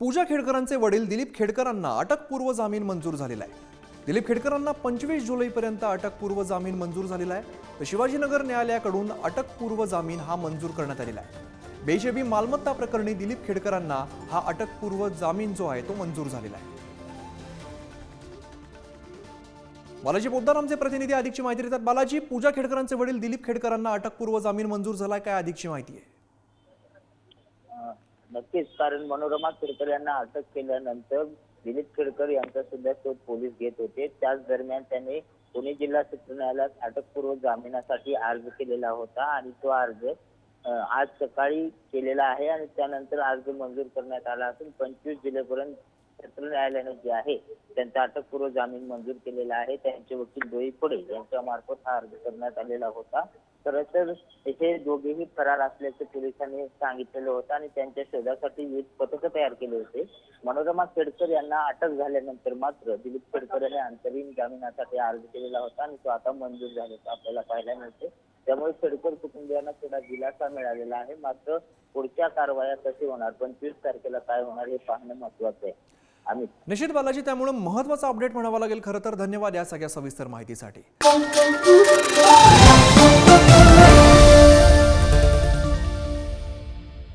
पूजा खेडकरांचे वडील दिलीप खेडकरांना अटकपूर्व जामीन मंजूर झालेला आहे. दिलीप खेडकरांना पंचवीस जुलैपर्यंत अटकपूर्व जामीन मंजूर झालेला आहे. तर शिवाजीनगर न्यायालयाकडून अटकपूर्व जामीन हा मंजूर करण्यात आलेला आहे. बेशेबी मालमत्ता प्रकरणी दिलीप खेडकरांना हा अटकपूर्व जामीन जो आहे तो मंजूर झालेला आहे. बालाजी पोद्दार आमचे प्रतिनिधी अधिकची माहिती देतात. बालाजी पूजा खेडकरांचे वडील दिलीप खेडकरांना अटकपूर्व जामीन मंजूर झालाय काय अधिकची माहिती आहे? नक्कीच कारण मनोरमा केळकर यांना अटक केल्यानंतर दिलीप केळकर यांचा सुद्धा शोध पोलीस घेत होते. त्याच दरम्यान त्यांनी पुणे जिल्हा सत्र न्यायालयात अटकपूर्व जामिनासाठी अर्ज केलेला होता आणि तो अर्ज आज सकाळी केलेला आहे आणि त्यानंतर अर्ज मंजूर करण्यात आला असून पंचवीस जुलैपर्यंत सत्र न्यायालयाने जे आहे त्यांचा अटकपूर्व जामीन मंजूर केलेला आहे. त्यांचे वकील दोई पुढे यांच्या मार्फत हा अर्ज करण्यात आलेला होता. खर तर हे दोघेही फरार असल्याचे पोलिसांनी सांगितलेलं होतं आणि त्यांच्या शोधासाठी विविध पथकं तयार केले होते. मनोरमा खेडकर यांना अटक झाल्यानंतर मात्र दिलीप खेडकर यांनी अंतरिम जामिनासाठी अर्ज केलेला होता आणि तो आता मंजूर झाल्याचं आपल्याला पाहायला मिळते. त्यामुळे खेडकर कुटुंबियांना थोडा दिलासा मिळालेला आहे. मात्र पुढच्या कारवाया कशी होणार पंचवीस तारखेला काय होणार हे पाहणं महत्वाचं आहे. अमित निश्चित बालाजी त्यामुळे महत्त्वाचा अपडेट म्हणावा लागेल. खरं तर धन्यवाद या सगळ्या सविस्तर माहितीसाठी.